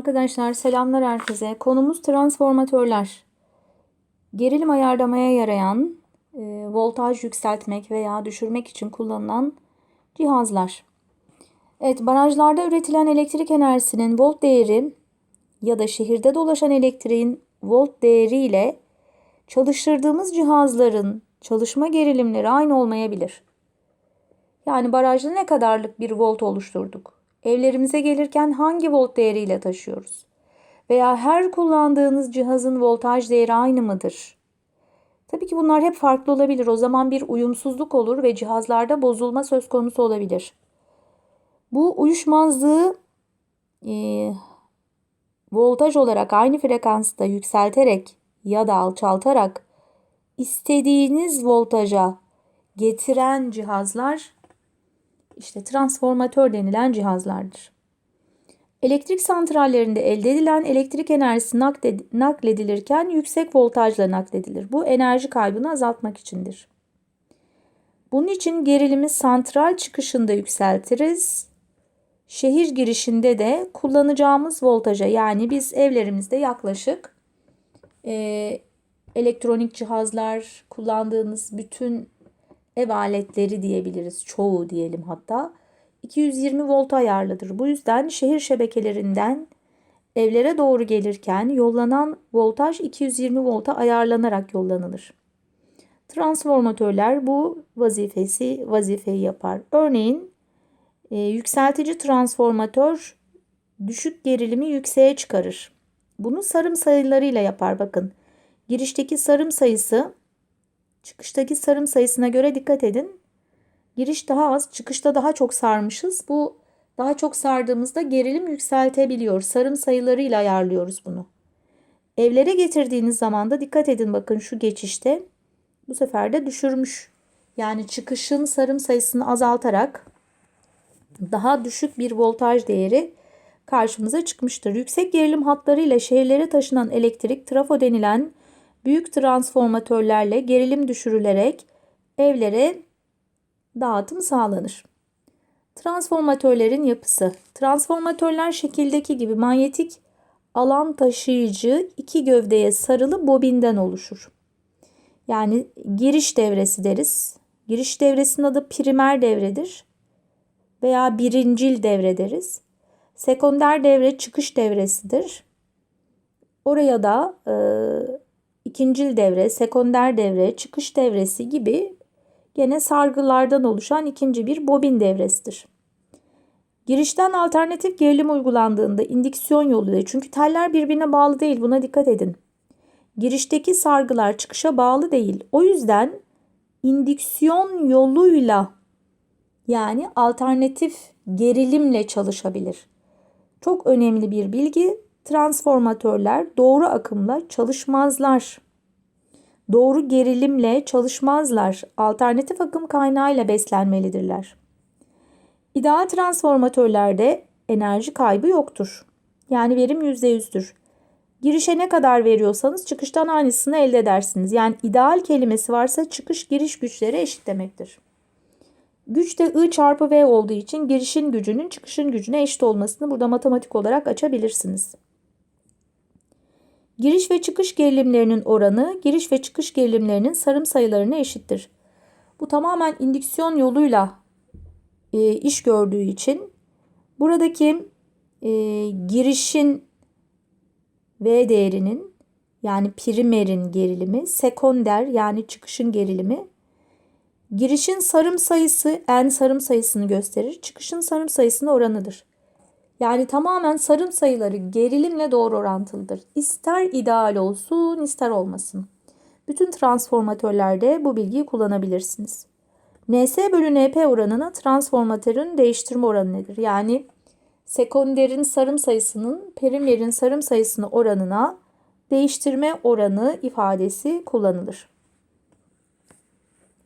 Arkadaşlar selamlar herkese. Konumuz transformatörler. Gerilim ayarlamaya yarayan, e, voltaj yükseltmek veya düşürmek için kullanılan cihazlar. Evet, barajlarda üretilen elektrik enerjisinin volt değeri ya da şehirde dolaşan elektriğin volt değeri ile çalıştırdığımız cihazların çalışma gerilimleri aynı olmayabilir. Yani barajda ne kadarlık bir volt oluşturduk? Evlerimize gelirken hangi volt değeriyle taşıyoruz? Veya her kullandığınız cihazın voltaj değeri aynı mıdır? Tabii ki bunlar hep farklı olabilir. O zaman bir uyumsuzluk olur ve cihazlarda bozulma söz konusu olabilir. Bu uyuşmazlığı e, voltaj olarak aynı frekansta yükselterek ya da alçaltarak istediğiniz voltaja getiren cihazlar işte transformatör denilen cihazlardır. Elektrik santrallerinde elde edilen elektrik enerjisi nakledilirken yüksek voltajla nakledilir. Bu enerji kaybını azaltmak içindir. Bunun için gerilimi santral çıkışında yükseltiriz. Şehir girişinde de kullanacağımız voltaja yani biz evlerimizde yaklaşık e, elektronik cihazlar kullandığınız bütün ev aletleri diyebiliriz. Çoğu diyelim hatta. 220 volt ayarlıdır. Bu yüzden şehir şebekelerinden evlere doğru gelirken yollanan voltaj 220 volta ayarlanarak yollanılır. Transformatörler bu vazifesi vazifeyi yapar. Örneğin e, yükseltici transformatör düşük gerilimi yükseğe çıkarır. Bunu sarım sayılarıyla yapar bakın. Girişteki sarım sayısı Çıkıştaki sarım sayısına göre dikkat edin. Giriş daha az, çıkışta daha çok sarmışız. Bu daha çok sardığımızda gerilim yükseltebiliyor. Sarım sayılarıyla ayarlıyoruz bunu. Evlere getirdiğiniz zaman da dikkat edin bakın şu geçişte bu sefer de düşürmüş. Yani çıkışın sarım sayısını azaltarak daha düşük bir voltaj değeri karşımıza çıkmıştır. Yüksek gerilim hatlarıyla şehirlere taşınan elektrik trafo denilen büyük transformatörlerle gerilim düşürülerek evlere dağıtım sağlanır. Transformatörlerin yapısı. Transformatörler şekildeki gibi manyetik alan taşıyıcı iki gövdeye sarılı bobinden oluşur. Yani giriş devresi deriz. Giriş devresinin adı primer devredir veya birincil devre deriz. Sekonder devre çıkış devresidir. Oraya da e, ikincil devre, sekonder devre, çıkış devresi gibi gene sargılardan oluşan ikinci bir bobin devresidir. Girişten alternatif gerilim uygulandığında indüksiyon yoluyla çünkü teller birbirine bağlı değil buna dikkat edin. Girişteki sargılar çıkışa bağlı değil. O yüzden indüksiyon yoluyla yani alternatif gerilimle çalışabilir. Çok önemli bir bilgi transformatörler doğru akımla çalışmazlar. Doğru gerilimle çalışmazlar. Alternatif akım kaynağıyla beslenmelidirler. İdeal transformatörlerde enerji kaybı yoktur. Yani verim %100'dür. Girişe ne kadar veriyorsanız çıkıştan aynısını elde edersiniz. Yani ideal kelimesi varsa çıkış giriş güçleri eşit demektir. Güç de I çarpı V olduğu için girişin gücünün çıkışın gücüne eşit olmasını burada matematik olarak açabilirsiniz. Giriş ve çıkış gerilimlerinin oranı giriş ve çıkış gerilimlerinin sarım sayılarına eşittir. Bu tamamen indüksiyon yoluyla e, iş gördüğü için buradaki e, girişin V değerinin yani primerin gerilimi, sekonder yani çıkışın gerilimi girişin sarım sayısı n sarım sayısını gösterir. Çıkışın sarım sayısına oranıdır. Yani tamamen sarım sayıları gerilimle doğru orantılıdır. İster ideal olsun ister olmasın. Bütün transformatörlerde bu bilgiyi kullanabilirsiniz. NS bölü NP oranına transformatörün değiştirme oranı nedir? Yani sekonderin sarım sayısının primerin sarım sayısını oranına değiştirme oranı ifadesi kullanılır.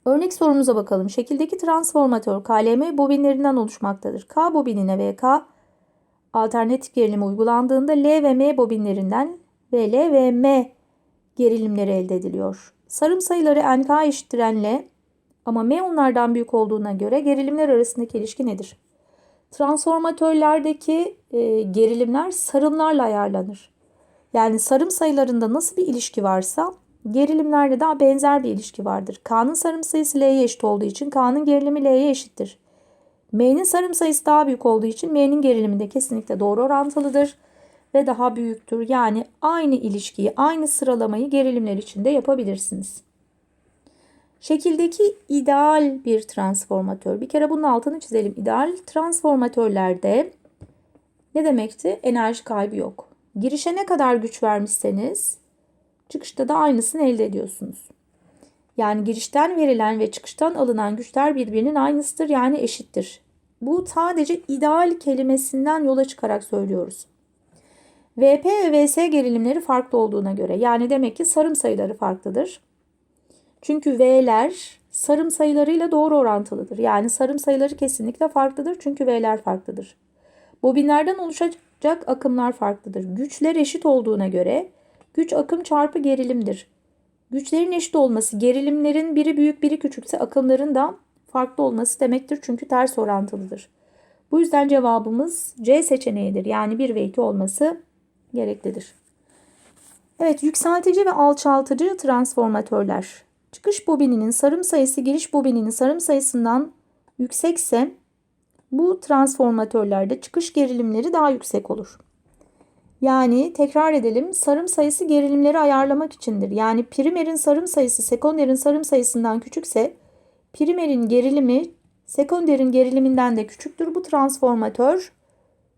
Örnek sorumuza bakalım. Şekildeki transformatör KLM bobinlerinden oluşmaktadır. K bobinine ve K alternatif gerilim uygulandığında L ve M bobinlerinden VL ve M gerilimleri elde ediliyor. Sarım sayıları NK eşittir L ama M onlardan büyük olduğuna göre gerilimler arasındaki ilişki nedir? Transformatörlerdeki e, gerilimler sarımlarla ayarlanır. Yani sarım sayılarında nasıl bir ilişki varsa gerilimlerde daha benzer bir ilişki vardır. K'nın sarım sayısı L'ye eşit olduğu için K'nın gerilimi L'ye eşittir. M'nin sarım sayısı daha büyük olduğu için M'nin gerilimi de kesinlikle doğru orantılıdır ve daha büyüktür. Yani aynı ilişkiyi, aynı sıralamayı gerilimler için de yapabilirsiniz. Şekildeki ideal bir transformatör. Bir kere bunun altını çizelim. İdeal transformatörlerde ne demekti? Enerji kaybı yok. Girişe ne kadar güç vermişseniz çıkışta da aynısını elde ediyorsunuz. Yani girişten verilen ve çıkıştan alınan güçler birbirinin aynısıdır yani eşittir. Bu sadece ideal kelimesinden yola çıkarak söylüyoruz. VP ve VS gerilimleri farklı olduğuna göre yani demek ki sarım sayıları farklıdır. Çünkü V'ler sarım sayılarıyla doğru orantılıdır. Yani sarım sayıları kesinlikle farklıdır çünkü V'ler farklıdır. Bobinlerden oluşacak akımlar farklıdır. Güçler eşit olduğuna göre güç akım çarpı gerilimdir. Güçlerin eşit olması gerilimlerin biri büyük biri küçükse akımların da farklı olması demektir çünkü ters orantılıdır. Bu yüzden cevabımız C seçeneğidir. Yani 1 ve 2 olması gereklidir. Evet yükseltici ve alçaltıcı transformatörler. Çıkış bobininin sarım sayısı giriş bobininin sarım sayısından yüksekse bu transformatörlerde çıkış gerilimleri daha yüksek olur. Yani tekrar edelim sarım sayısı gerilimleri ayarlamak içindir. Yani primerin sarım sayısı sekonderin sarım sayısından küçükse primerin gerilimi sekonderin geriliminden de küçüktür. Bu transformatör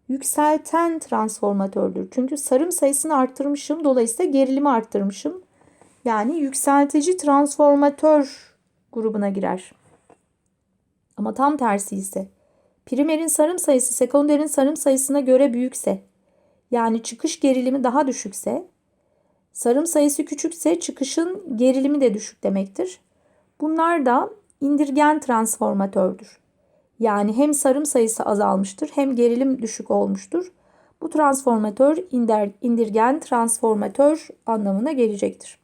yükselten transformatördür. Çünkü sarım sayısını arttırmışım. Dolayısıyla gerilimi arttırmışım. Yani yükseltici transformatör grubuna girer. Ama tam tersi ise primerin sarım sayısı sekonderin sarım sayısına göre büyükse yani çıkış gerilimi daha düşükse sarım sayısı küçükse çıkışın gerilimi de düşük demektir. Bunlar da indirgen transformatördür. Yani hem sarım sayısı azalmıştır hem gerilim düşük olmuştur. Bu transformatör indirgen transformatör anlamına gelecektir.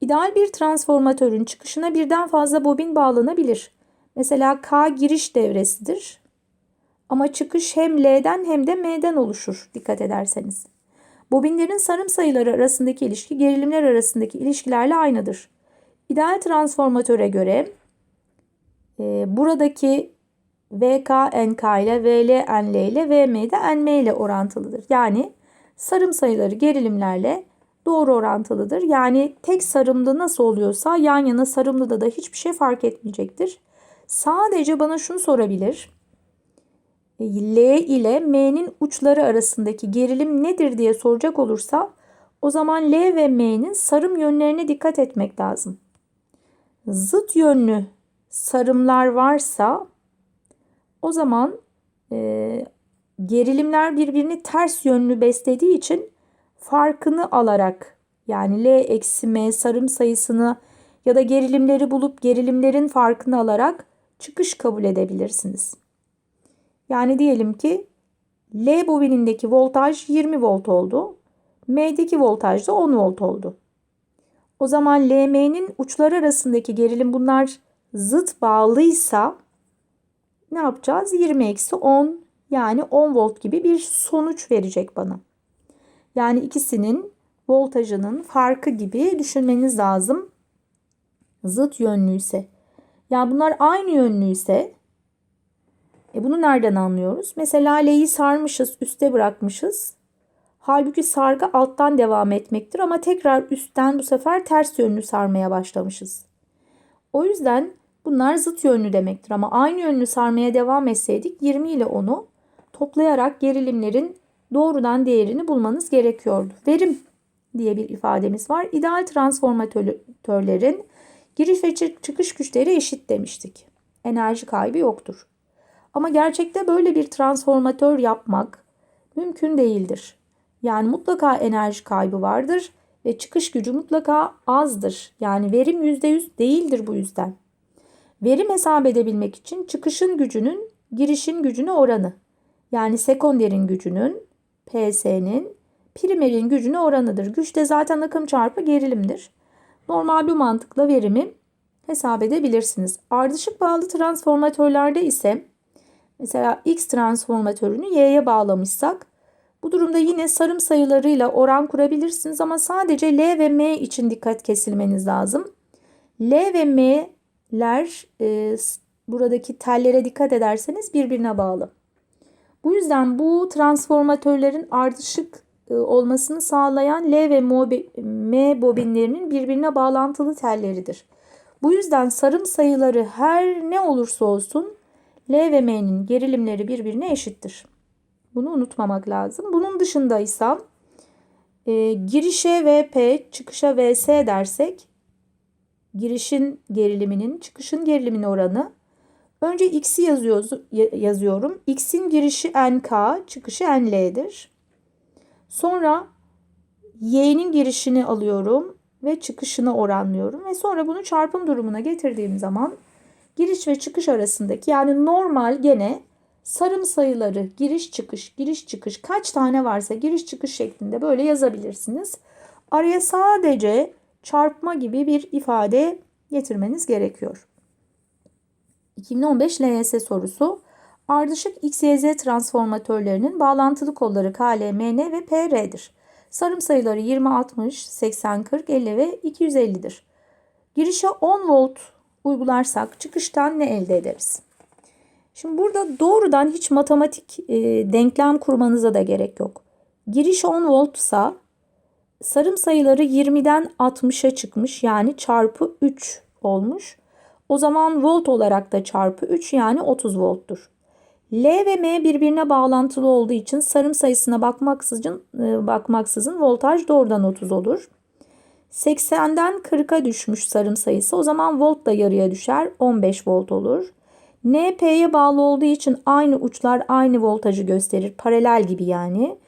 İdeal bir transformatörün çıkışına birden fazla bobin bağlanabilir. Mesela K giriş devresidir. Ama çıkış hem L'den hem de M'den oluşur dikkat ederseniz. Bobinlerin sarım sayıları arasındaki ilişki gerilimler arasındaki ilişkilerle aynıdır. İdeal transformatöre göre buradaki VK ile VL NL ile VM de NM ile orantılıdır. Yani sarım sayıları gerilimlerle doğru orantılıdır. Yani tek sarımda nasıl oluyorsa yan yana sarımlıda da hiçbir şey fark etmeyecektir. Sadece bana şunu sorabilir. E, L ile M'nin uçları arasındaki gerilim nedir diye soracak olursa o zaman L ve M'nin sarım yönlerine dikkat etmek lazım. Zıt yönlü sarımlar varsa o zaman e, gerilimler birbirini ters yönlü beslediği için farkını alarak yani L eksi M sarım sayısını ya da gerilimleri bulup gerilimlerin farkını alarak çıkış kabul edebilirsiniz. Yani diyelim ki L bobinindeki voltaj 20 volt oldu. M'deki voltaj da 10 volt oldu. O zaman LM'nin uçları arasındaki gerilim bunlar zıt bağlıysa ne yapacağız? 20 eksi 10 yani 10 volt gibi bir sonuç verecek bana. Yani ikisinin voltajının farkı gibi düşünmeniz lazım. Zıt yönlüyse. Yani bunlar aynı yönlüyse e bunu nereden anlıyoruz? Mesela L'yi sarmışız, üste bırakmışız. Halbuki sargı alttan devam etmektir ama tekrar üstten bu sefer ters yönlü sarmaya başlamışız. O yüzden bunlar zıt yönlü demektir ama aynı yönlü sarmaya devam etseydik 20 ile 10'u toplayarak gerilimlerin doğrudan değerini bulmanız gerekiyordu. Verim diye bir ifademiz var. İdeal transformatörlerin giriş ve çıkış güçleri eşit demiştik. Enerji kaybı yoktur. Ama gerçekte böyle bir transformatör yapmak mümkün değildir. Yani mutlaka enerji kaybı vardır ve çıkış gücü mutlaka azdır. Yani verim %100 değildir bu yüzden. Verim hesap edebilmek için çıkışın gücünün girişin gücüne oranı. Yani sekonderin gücünün PS'nin primerin gücüne oranıdır. Güç de zaten akım çarpı gerilimdir. Normal bir mantıkla verimi hesap edebilirsiniz. Ardışık bağlı transformatörlerde ise Mesela X transformatörünü Y'ye bağlamışsak bu durumda yine sarım sayılarıyla oran kurabilirsiniz ama sadece L ve M için dikkat kesilmeniz lazım. L ve M'ler e, buradaki tellere dikkat ederseniz birbirine bağlı. Bu yüzden bu transformatörlerin ardışık e, olmasını sağlayan L ve M bobinlerinin birbirine bağlantılı telleridir. Bu yüzden sarım sayıları her ne olursa olsun L ve M'nin gerilimleri birbirine eşittir. Bunu unutmamak lazım. Bunun dışında ise e, girişe VP, çıkışa VS dersek girişin geriliminin çıkışın gerilimine oranı önce x'i yazıyoruz, yazıyorum. x'in girişi nk, çıkışı nl'dir. Sonra y'nin girişini alıyorum ve çıkışını oranlıyorum ve sonra bunu çarpım durumuna getirdiğim zaman giriş ve çıkış arasındaki yani normal gene sarım sayıları giriş çıkış giriş çıkış kaç tane varsa giriş çıkış şeklinde böyle yazabilirsiniz. Araya sadece çarpma gibi bir ifade getirmeniz gerekiyor. 2015 LYS sorusu ardışık XYZ transformatörlerinin bağlantılı kolları KL, MN ve PR'dir. Sarım sayıları 20, 60, 80, 40, 50 ve 250'dir. Girişe 10 volt uygularsak çıkıştan ne elde ederiz? Şimdi burada doğrudan hiç matematik e, denklem kurmanıza da gerek yok. Giriş 10 voltsa sarım sayıları 20'den 60'a çıkmış yani çarpı 3 olmuş. O zaman volt olarak da çarpı 3 yani 30 volttur. L ve M birbirine bağlantılı olduğu için sarım sayısına bakmaksızın, e, bakmaksızın voltaj doğrudan 30 olur. 80'den 40'a düşmüş sarım sayısı o zaman volt da yarıya düşer 15 volt olur. N P'ye bağlı olduğu için aynı uçlar aynı voltajı gösterir. Paralel gibi yani.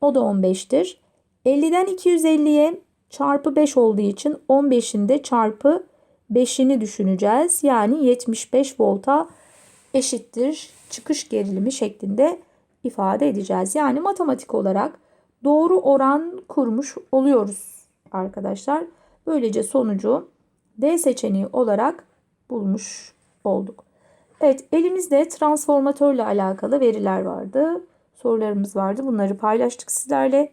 O da 15'tir. 50'den 250'ye çarpı 5 olduğu için 15'in de çarpı 5'ini düşüneceğiz. Yani 75 volta eşittir çıkış gerilimi şeklinde ifade edeceğiz. Yani matematik olarak doğru oran kurmuş oluyoruz arkadaşlar. Böylece sonucu D seçeneği olarak bulmuş olduk. Evet elimizde transformatörle alakalı veriler vardı. Sorularımız vardı. Bunları paylaştık sizlerle.